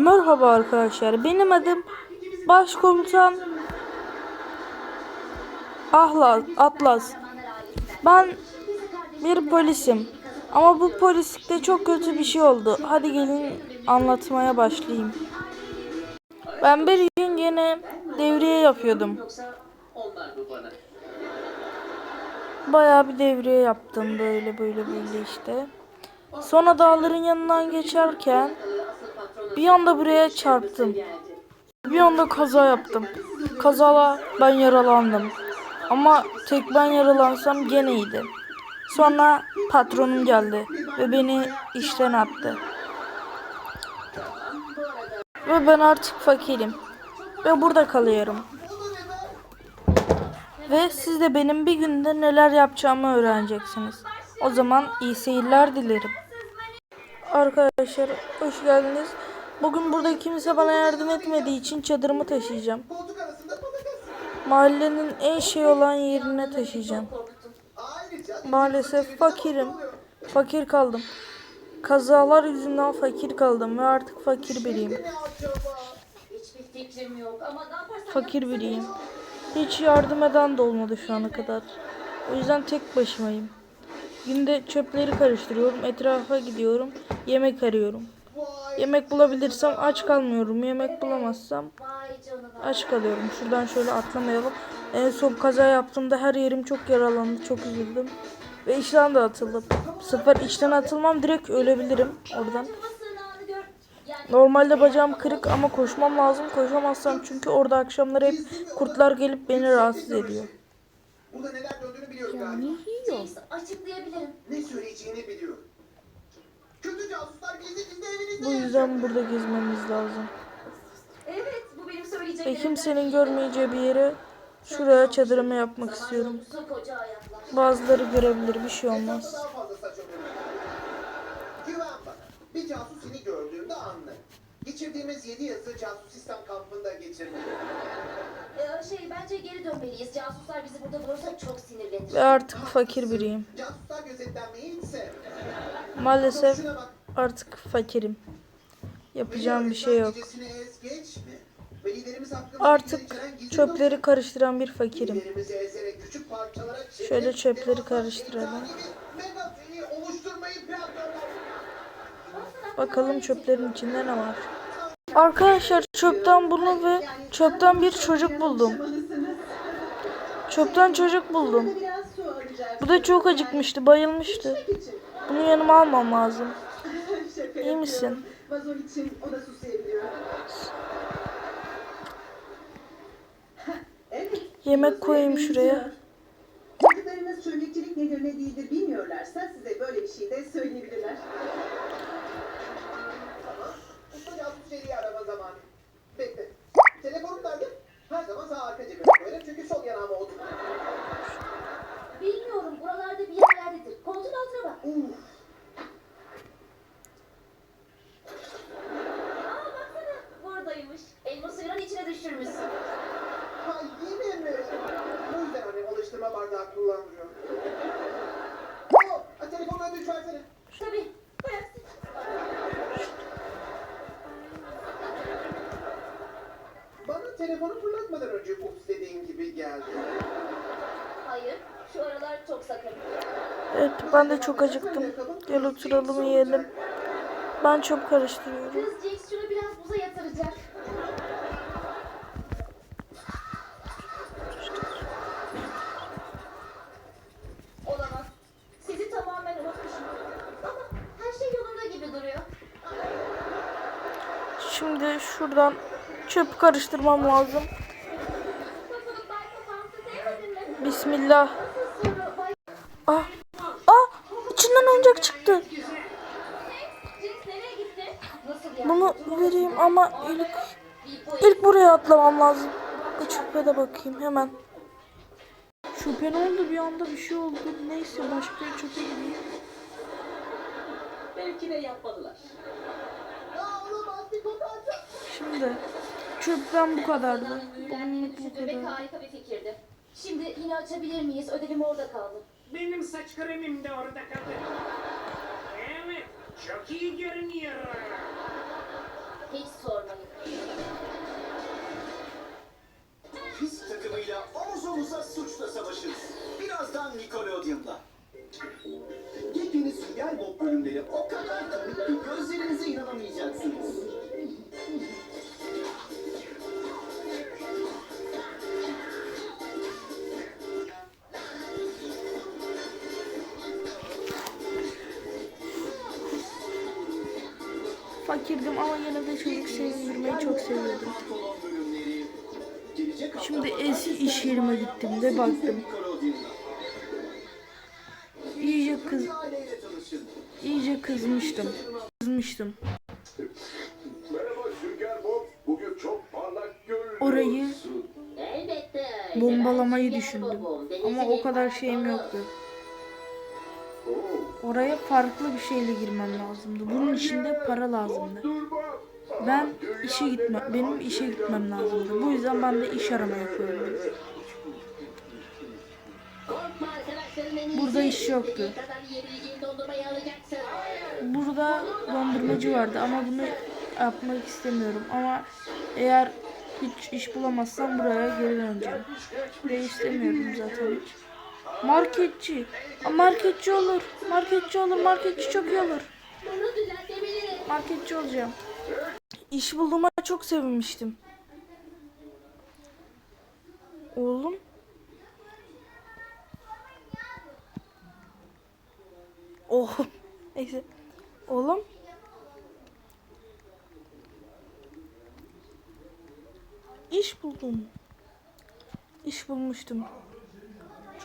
Merhaba arkadaşlar. Benim adım Başkomutan Ahlas, Atlas. Ben bir polisim. Ama bu polislikte çok kötü bir şey oldu. Hadi gelin anlatmaya başlayayım. Ben bir gün yine devriye yapıyordum. Bayağı bir devriye yaptım böyle böyle böyle işte. Sonra dağların yanından geçerken bir anda buraya çarptım. Bir anda kaza yaptım. Kazala ben yaralandım. Ama tek ben yaralansam gene iyiydi. Sonra patronum geldi ve beni işten attı. Ve ben artık fakirim. Ve burada kalıyorum. Ve siz de benim bir günde neler yapacağımı öğreneceksiniz. O zaman iyi seyirler dilerim. Arkadaşlar hoş geldiniz. Bugün burada kimse bana yardım etmediği için çadırımı taşıyacağım. Mahallenin en şey olan yerine taşıyacağım. Maalesef fakirim. Fakir kaldım. Kazalar yüzünden fakir kaldım ve artık fakir biriyim. Hiçbir fikrim yok ama ne yaparsam Fakir biriyim. Hiç yardım eden de olmadı şu ana kadar. O yüzden tek başımayım. Günde çöpleri karıştırıyorum, etrafa gidiyorum, yemek arıyorum. Yemek bulabilirsem aç kalmıyorum. Yemek bulamazsam aç kalıyorum. Şuradan şöyle atlamayalım. En son kaza yaptığımda her yerim çok yaralandı. Çok üzüldüm. Ve işten de atıldım. Bu sefer işten atılmam direkt ölebilirim oradan. Yani Normalde bacağım kırık ama koşmam lazım. Koşamazsam çünkü orada akşamları hep kurtlar gelip beni rahatsız ediyor. Burada neler döndüğünü biliyoruz galiba. James açıklayabilirim. Ne söyleyeceğini biliyor. Kötü casuslar gizli gizli evinizde Bu yüzden burada gezmemiz lazım. Evet bu benim Ve söyleyeceklerim. kimsenin görmeyeceği bir yere şuraya çadırımı yapmak istiyorum. Bazıları görebilir bir şey olmaz. Bir casus seni gördüğünde anlar. Geçirdiğimiz 7 yazı casus sistem kampında geçirdik. Ee, şey bence geri dönmeliyiz. Casuslar bizi burada bulursa çok sinirlenir. Ve artık fakir biriyim. Casuslar gözetlenmeyi hiç sevmez. Maalesef artık fakirim. Yapacağım bir şey yok. Artık çöpleri karıştıran bir fakirim. Şöyle çöpleri karıştıralım. Bakalım çöplerin içinde ne var. Arkadaşlar çöpten bunu ve çöpten bir çocuk buldum. Çöpten çocuk buldum. Bu da çok acıkmıştı, bayılmıştı. Bunu yanıma almam lazım. İyi misin? Vazo için o da susayabiliyor. evet. Yemek koyayım şuraya. Çocuklarınız çömlekçilik nedir ne değildir bilmiyorlarsa size böyle bir şey de geldi. Hayır. Şu aralar çok sakın. Evet ben de çok acıktım. Gel oturalım yiyelim. Ben çöp karıştırıyorum. Kız Jax şunu biraz buza yatıracak. Olamaz. Sizi tamamen unutmuşum. Ama her şey yolunda gibi duruyor. Şimdi şuradan çöp karıştırmam lazım. Nasıl bay kafamsı sevmedin mi? Bismillah. Ah, ah, içinden oyuncak çıktı. Bunu vereyim ama ilk Bir ilk buraya atlamam lazım. Bu çöpe de bakayım hemen. Çöpe ne oldu bir anda bir şey oldu. Neyse başka bir çöpe gideyim. Belki de yapmadılar. Bir. Şimdi çöpten bu kadardı. Bugünlük bu kadar. harika bir fikirdi. Şimdi yine açabilir miyiz? Ödevim orada kaldı. Benim saç kremim de orada kaldı. Evet, çok iyi görünüyor. Hiç sormayın. Biz takımıyla omuz omuza suçla savaşırız. Birazdan Nickelodeon'da. Yepyeni sünger bob bölümleri o kadar komik ki gözlerinize inanamayacaksınız. Fakirdim ama yine de çocuk sevindirmeyi çok seviyordum. Şimdi eski iş yerime gittim ve baktım. İyice kız iyice kızmıştım. Kızmıştım. Orayı bombalamayı düşündüm. Ama o kadar şeyim yoktu. Oraya farklı bir şeyle girmem lazımdı. Bunun için de para lazımdı. Ben işe gitme, benim işe gitmem lazımdı. Bu yüzden ben de iş en iyisi. Burada iş yoktu. Burada dondurmacı vardı ama bunu yapmak istemiyorum. Ama eğer hiç iş bulamazsam buraya geri döneceğim. Ve istemiyorum zaten hiç. Marketçi. Marketçi olur. Marketçi olur. Marketçi çok iyi olur. Marketçi olacağım. İş bulduğuma çok sevinmiştim. Oğlum. Oh. Neyse. Oğlum. İş buldum. İş bulmuştum.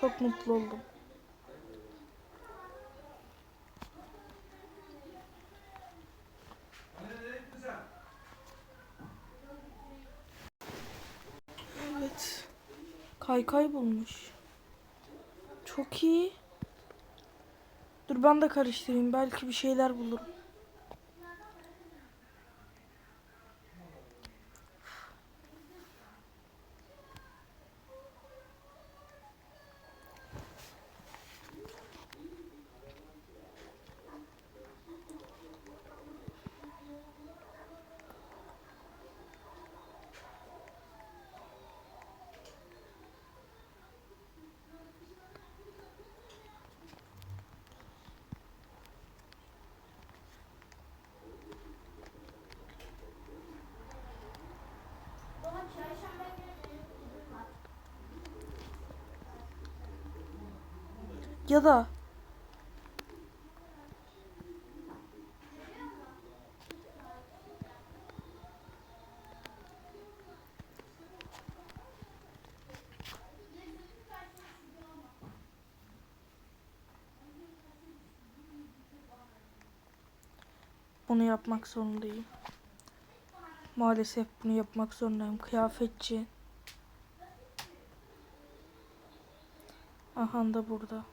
Çok mutlu oldum. Evet. Kaykay bulmuş. Çok iyi. Dur ben de karıştırayım. Belki bir şeyler bulurum. Ya da Bunu yapmak zorundayım. Maalesef bunu yapmak zorundayım. Kıyafetçi. Aha da burada.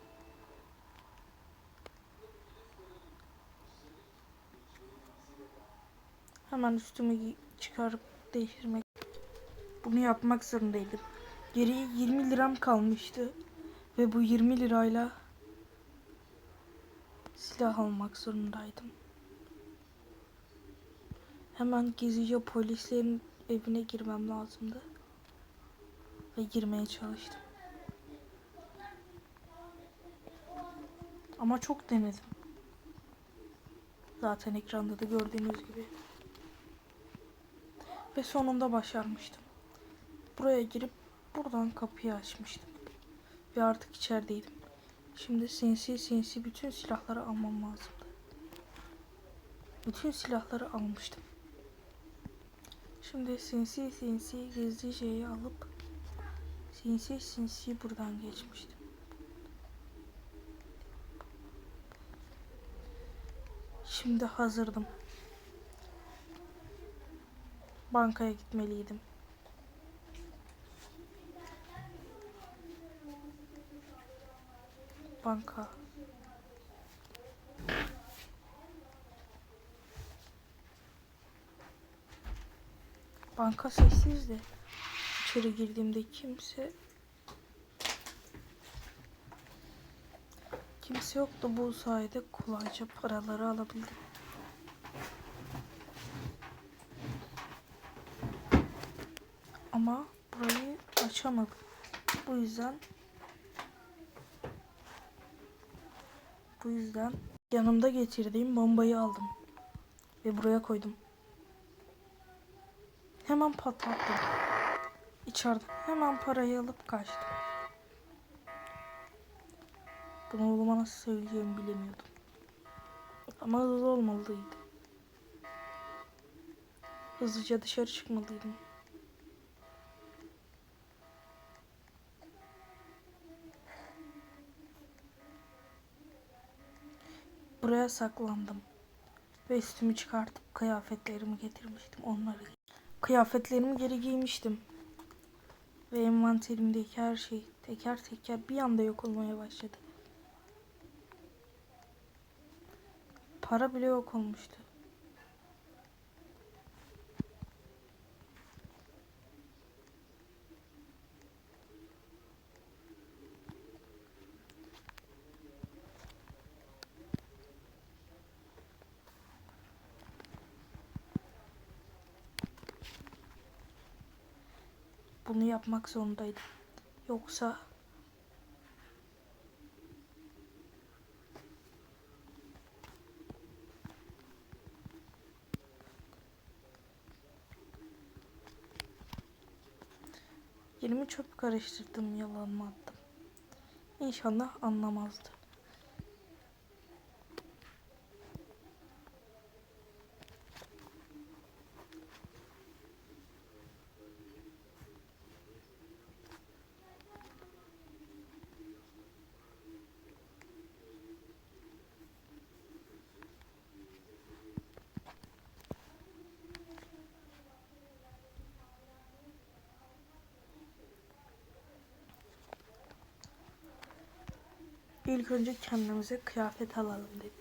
Hemen üstümü çıkarıp değiştirmek. Bunu yapmak zorundaydım. Geriye 20 liram kalmıştı. Ve bu 20 lirayla silah almak zorundaydım. Hemen gizlice polislerin evine girmem lazımdı. Ve girmeye çalıştım. Ama çok denedim. Zaten ekranda da gördüğünüz gibi. Ve sonunda başarmıştım. Buraya girip buradan kapıyı açmıştım. Ve artık içerideydim. Şimdi sinsi sinsi bütün silahları almam lazımdı. Bütün silahları almıştım. Şimdi sinsi sinsi gizli şeyi alıp sinsi sinsi buradan geçmiştim. Şimdi hazırdım. Bankaya gitmeliydim. Banka. Banka sessizdi. İçeri girdiğimde kimse kimse yoktu. Bu sayede kolayca paraları alabildim. Ama burayı açamadım. Bu yüzden bu yüzden yanımda getirdiğim bombayı aldım ve buraya koydum. Hemen patlattım. İçeride hemen parayı alıp kaçtım. Bunu oğluma nasıl söyleyeceğimi bilemiyordum. Ama hızlı olmalıydı. Hızlıca dışarı çıkmalıydım. Buraya saklandım. Ve üstümü çıkartıp kıyafetlerimi getirmiştim. Onları kıyafetlerimi geri giymiştim. Ve envanterimdeki her şey teker teker bir anda yok olmaya başladı. Para bile yok olmuştu. Bunu yapmak zorundaydım. Yoksa Yerimi çöp karıştırdım, yalan mı attım? İnşallah anlamazdı. İlk önce kendimize kıyafet alalım dedik.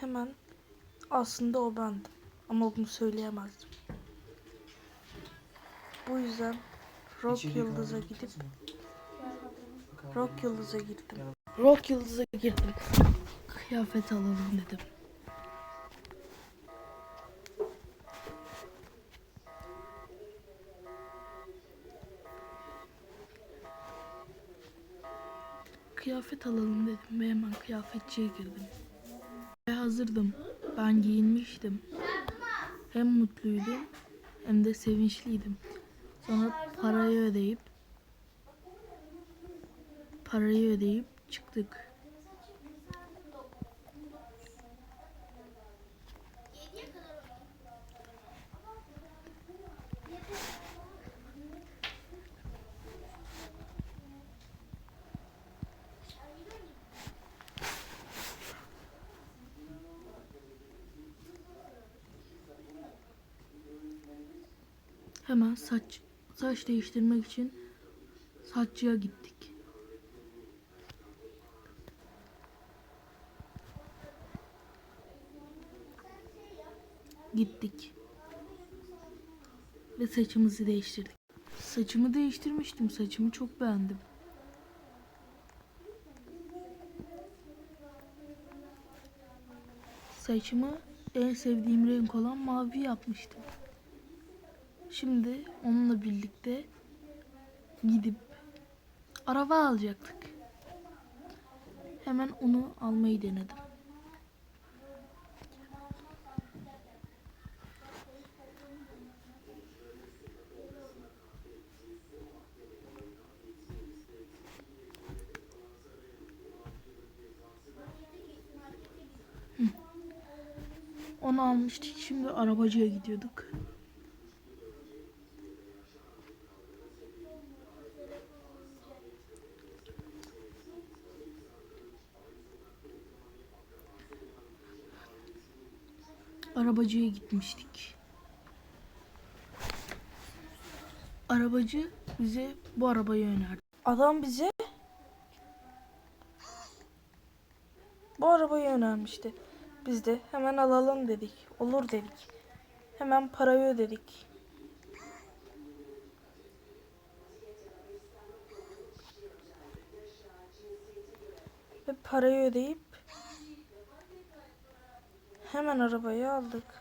Hemen aslında o bendim ama bunu söyleyemezdim. Bu yüzden Rock Yıldız'a gidip Rock Yıldız'a girdim. Rock Yıldız'a girdim. Kıyafet alalım dedim. Kıyafet alalım dedim ve hemen kıyafetçiye girdim. Ve hazırdım. Ben giyinmiştim. Hem mutluydum hem de sevinçliydim. Sonra parayı ödeyip parayı ödeyip çıktık. Hemen saç saç değiştirmek için saççıya gittik. Gittik. Ve saçımızı değiştirdik. Saçımı değiştirmiştim. Saçımı çok beğendim. Saçımı en sevdiğim renk olan mavi yapmıştım. Şimdi onunla birlikte gidip araba alacaktık. Hemen onu almayı denedim. Almıştık. Şimdi arabacıya gidiyorduk. Arabacıya gitmiştik. Arabacı bize bu arabayı önerdi. Adam bize bu arabayı önermişti. Biz de hemen alalım dedik. Olur dedik. Hemen parayı ödedik. Ve parayı ödeyip hemen arabayı aldık.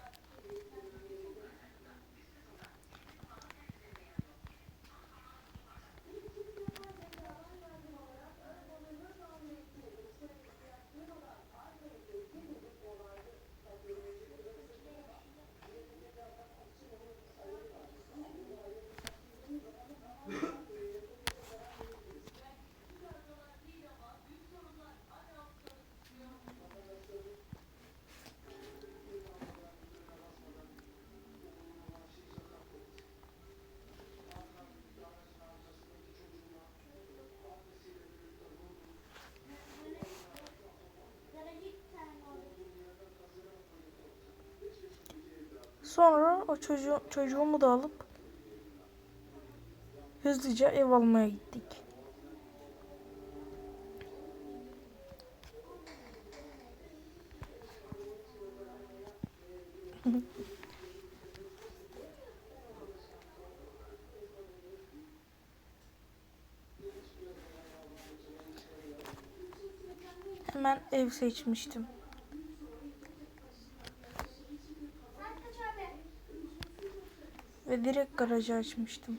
Sonra o çocuğu, çocuğumu da alıp hızlıca ev almaya gittik. Hemen ev seçmiştim. Direkt garajı açmıştım.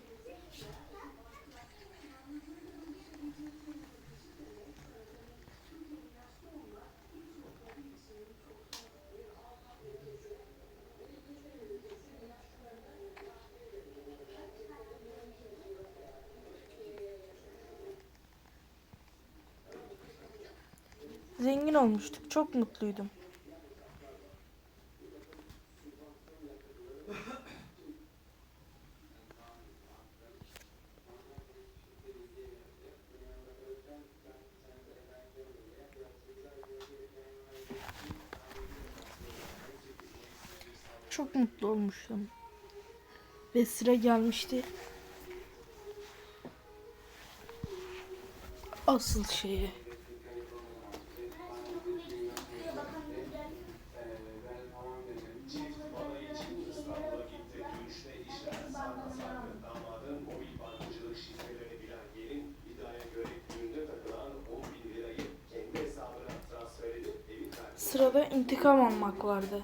Zengin olmuştuk. Çok mutluydum. Çok mutlu olmuştum. Ve sıra gelmişti. Asıl şeye. Sırada intikam almak vardı.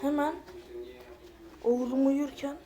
Hemen oğlum uyurken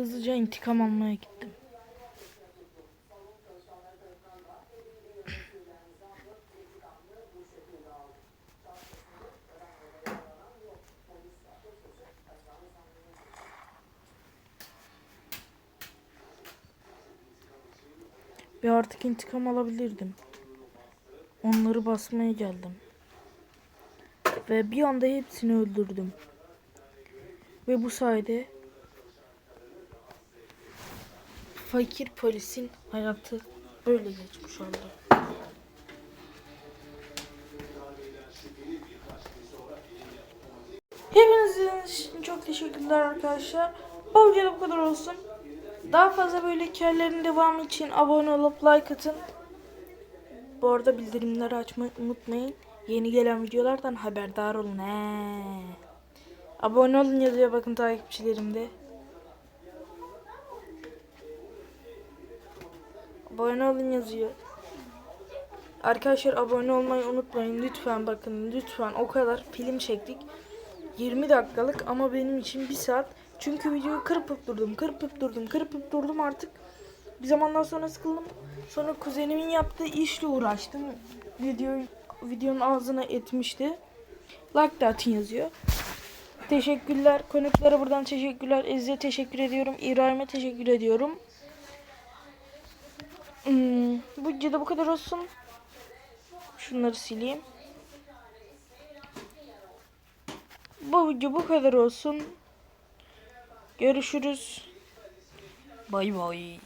hızlıca intikam almaya gittim. Ve artık intikam alabilirdim. Onları basmaya geldim. Ve bir anda hepsini öldürdüm. Ve bu sayede fakir polisin hayatı böyle geçmiş oldu. Hepinize için çok teşekkürler arkadaşlar. Bu videoda bu kadar olsun. Daha fazla böyle hikayelerin devamı için abone olup like atın. Bu arada bildirimleri açmayı unutmayın. Yeni gelen videolardan haberdar olun. He. Abone olun yazıyor bakın takipçilerimde. Abone olun yazıyor. Arkadaşlar abone olmayı unutmayın lütfen bakın lütfen o kadar film çektik. 20 dakikalık ama benim için 1 saat. Çünkü videoyu kırpıp durdum, kırpıp durdum, kırpıp durdum artık. Bir zamandan sonra sıkıldım. Sonra kuzenimin yaptığı işle uğraştım. Videoyu videonun ağzına etmişti. Like da atın yazıyor. Teşekkürler. Konuklara buradan teşekkürler. Ezze teşekkür ediyorum. İbrahim'e teşekkür ediyorum. Hmm, bu videoda bu kadar olsun. Şunları sileyim. Bu video bu kadar olsun. Görüşürüz. Bay bay.